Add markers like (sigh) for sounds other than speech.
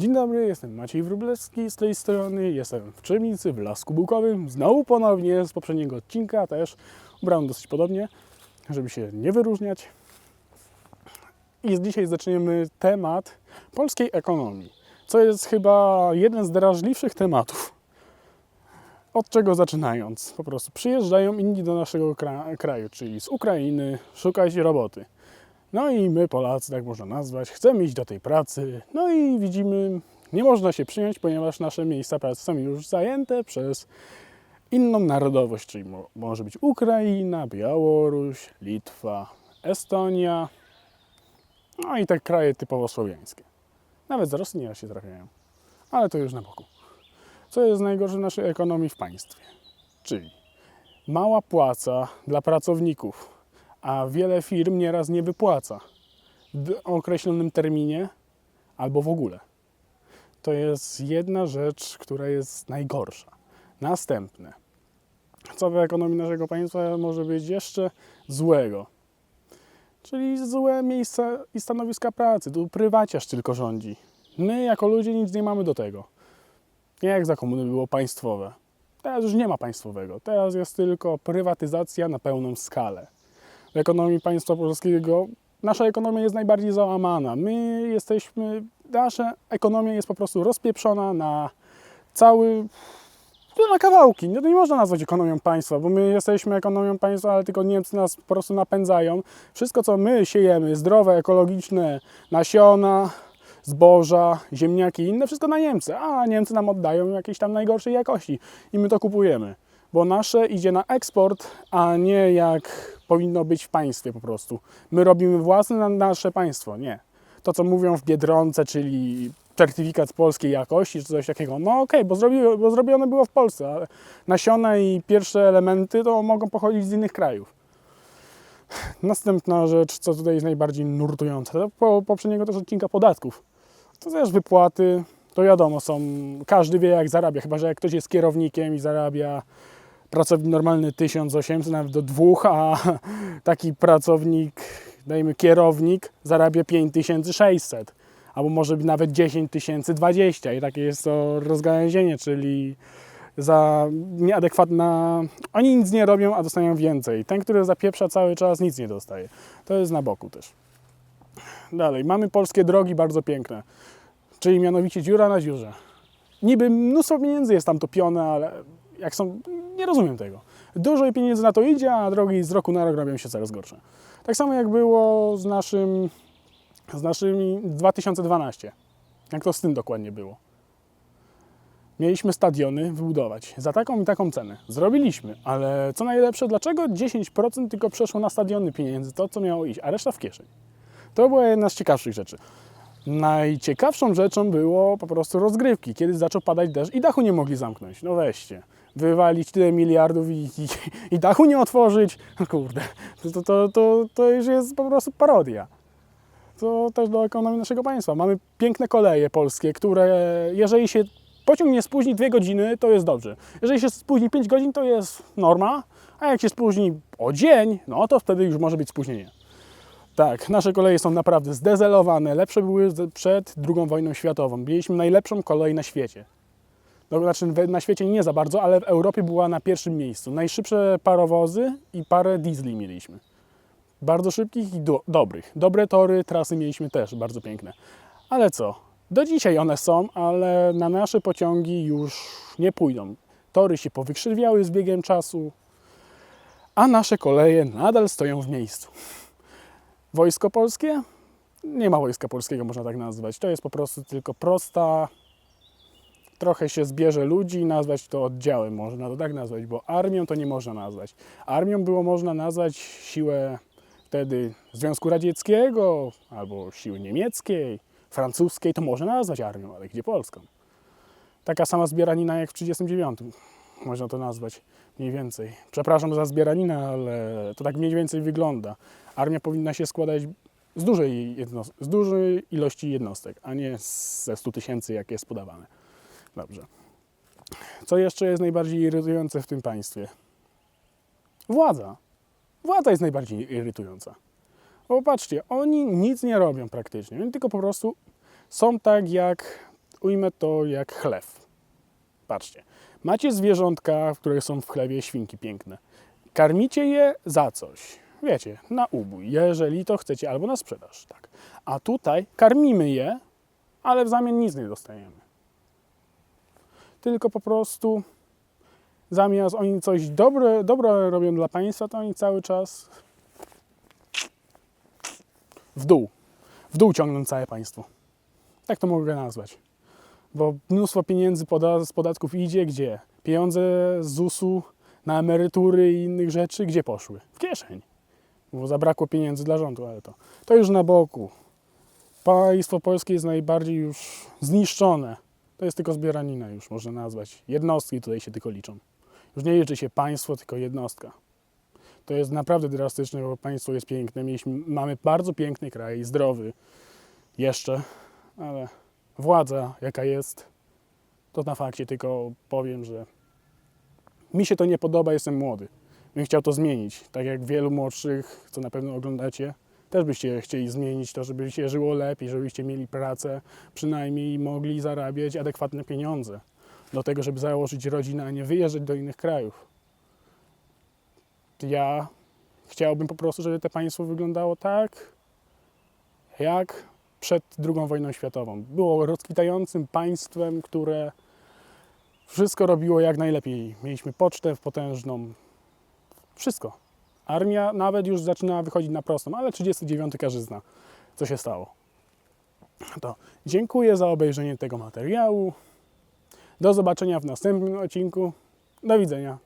Dzień dobry, jestem Maciej Wróblewski z tej strony, jestem w Czernicy, w Lasku Bukowym, znowu ponownie z poprzedniego odcinka też. Ubrałem dosyć podobnie, żeby się nie wyróżniać. I dzisiaj zaczniemy temat polskiej ekonomii, co jest chyba jeden z drażliwszych tematów. Od czego zaczynając? Po prostu przyjeżdżają inni do naszego kra- kraju, czyli z Ukrainy, szukać roboty. No i my, Polacy, tak można nazwać, chcemy iść do tej pracy. No i widzimy, nie można się przyjąć, ponieważ nasze miejsca pracy są już zajęte przez inną narodowość, czyli mo- może być Ukraina, Białoruś, Litwa, Estonia, no i te kraje typowo słowiańskie. Nawet z Rosji się trafiają, ale to już na boku. Co jest najgorsze w naszej ekonomii w państwie? Czyli mała płaca dla pracowników, a wiele firm nieraz nie wypłaca w określonym terminie albo w ogóle. To jest jedna rzecz, która jest najgorsza. Następne. Co w ekonomii naszego państwa może być jeszcze złego? Czyli złe miejsca i stanowiska pracy. Tu prywaciarz tylko rządzi. My jako ludzie nic nie mamy do tego. Jak za komuny było państwowe. Teraz już nie ma państwowego. Teraz jest tylko prywatyzacja na pełną skalę ekonomii państwa polskiego nasza ekonomia jest najbardziej załamana. My jesteśmy, nasza ekonomia jest po prostu rozpieprzona na cały, no na kawałki. To nie można nazwać ekonomią państwa, bo my jesteśmy ekonomią państwa, ale tylko Niemcy nas po prostu napędzają. Wszystko, co my siejemy, zdrowe, ekologiczne, nasiona, zboża, ziemniaki i inne, wszystko na Niemcy, a Niemcy nam oddają jakieś tam najgorszej jakości i my to kupujemy bo nasze idzie na eksport, a nie jak powinno być w państwie po prostu. My robimy własne na nasze państwo, nie. To, co mówią w Biedronce, czyli certyfikat polskiej jakości, czy coś takiego, no okej, bo, zrobi, bo zrobione było w Polsce, ale nasiona i pierwsze elementy to mogą pochodzić z innych krajów. Następna rzecz, co tutaj jest najbardziej nurtująca, to po poprzedniego też odcinka podatków. To też wypłaty, to wiadomo, są, każdy wie jak zarabia, chyba że jak ktoś jest kierownikiem i zarabia pracownik normalny 1800, nawet do dwóch, a (laughs) taki pracownik, dajmy kierownik, zarabia 5600, albo może nawet 10 20 i takie jest to rozgałęzienie, czyli za nieadekwatna, oni nic nie robią, a dostają więcej. Ten, który zapieprza cały czas, nic nie dostaje. To jest na boku też. Dalej, mamy polskie drogi bardzo piękne, czyli mianowicie dziura na dziurze. Niby mnóstwo pieniędzy jest tam topione, ale jak są, nie rozumiem tego. Dużo pieniędzy na to idzie, a drogi z roku na rok robią się coraz gorsze. Tak samo jak było z naszym, z naszymi 2012. Jak to z tym dokładnie było. Mieliśmy stadiony wybudować za taką i taką cenę. Zrobiliśmy, ale co najlepsze, dlaczego 10% tylko przeszło na stadiony pieniędzy, to co miało iść, a reszta w kieszeń? To była jedna z ciekawszych rzeczy. Najciekawszą rzeczą było po prostu rozgrywki, kiedy zaczął padać deszcz i dachu nie mogli zamknąć. No weźcie, wywalić tyle miliardów i, i, i dachu nie otworzyć. No kurde, to, to, to, to, już jest po prostu parodia. To też do ekonomii naszego państwa. Mamy piękne koleje polskie, które jeżeli się pociąg nie spóźni dwie godziny, to jest dobrze. Jeżeli się spóźni 5 godzin, to jest norma, a jak się spóźni o dzień, no to wtedy już może być spóźnienie. Tak, nasze koleje są naprawdę zdezelowane, lepsze były przed II wojną światową. Mieliśmy najlepszą kolej na świecie. No, znaczy na świecie nie za bardzo, ale w Europie była na pierwszym miejscu. Najszybsze parowozy i parę diesli mieliśmy. Bardzo szybkich i do, dobrych. Dobre tory, trasy mieliśmy też bardzo piękne. Ale co? Do dzisiaj one są, ale na nasze pociągi już nie pójdą. Tory się powykrzywiały z biegiem czasu, a nasze koleje nadal stoją w miejscu. Wojsko polskie? Nie ma wojska polskiego, można tak nazwać. To jest po prostu tylko prosta. Trochę się zbierze ludzi i nazwać to oddziałem, można to tak nazwać, bo armią to nie można nazwać. Armią było można nazwać siłę wtedy Związku Radzieckiego albo siły niemieckiej, francuskiej, to można nazwać armią, ale gdzie polską? Taka sama zbieranina jak w 1939, można to nazwać mniej więcej. Przepraszam za zbieraninę, ale to tak mniej więcej wygląda. Armia powinna się składać z dużej, z dużej ilości jednostek, a nie ze 100 tysięcy, jak jest podawane. Dobrze. Co jeszcze jest najbardziej irytujące w tym państwie? Władza. Władza jest najbardziej irytująca. Bo patrzcie, oni nic nie robią praktycznie. Oni tylko po prostu są tak jak ujmę to jak chlew. Patrzcie, macie zwierzątka, które są w chlewie, świnki piękne. Karmicie je za coś. Wiecie, na ubój, jeżeli to chcecie, albo na sprzedaż, tak. A tutaj karmimy je, ale w zamian nic nie dostajemy. Tylko po prostu zamiast oni coś dobre, dobre robią dla państwa, to oni cały czas w dół. W dół ciągną całe państwo. Tak to mogę nazwać. Bo mnóstwo pieniędzy z podatków idzie gdzie? Pieniądze z ZUS-u na emerytury i innych rzeczy, gdzie poszły? W kieszeń. Bo zabrakło pieniędzy dla rządu, ale to, to już na boku. Państwo polskie jest najbardziej już zniszczone. To jest tylko zbieranina już, można nazwać. Jednostki tutaj się tylko liczą. Już nie liczy się państwo, tylko jednostka. To jest naprawdę drastyczne, bo państwo jest piękne. Mieliśmy, mamy bardzo piękny kraj, zdrowy jeszcze, ale władza jaka jest, to na fakcie tylko powiem, że mi się to nie podoba, jestem młody. Bym chciał to zmienić. Tak jak wielu młodszych, co na pewno oglądacie, też byście chcieli zmienić to, żeby się żyło lepiej, żebyście mieli pracę, przynajmniej mogli zarabiać adekwatne pieniądze do tego, żeby założyć rodzinę, a nie wyjeżdżać do innych krajów. Ja chciałbym po prostu, żeby to państwo wyglądało tak, jak przed II wojną światową. Było rozkwitającym państwem, które wszystko robiło jak najlepiej. Mieliśmy pocztę potężną, wszystko. Armia nawet już zaczynała wychodzić na prostą, ale 39 każdy zna, co się stało. To dziękuję za obejrzenie tego materiału. Do zobaczenia w następnym odcinku. Do widzenia.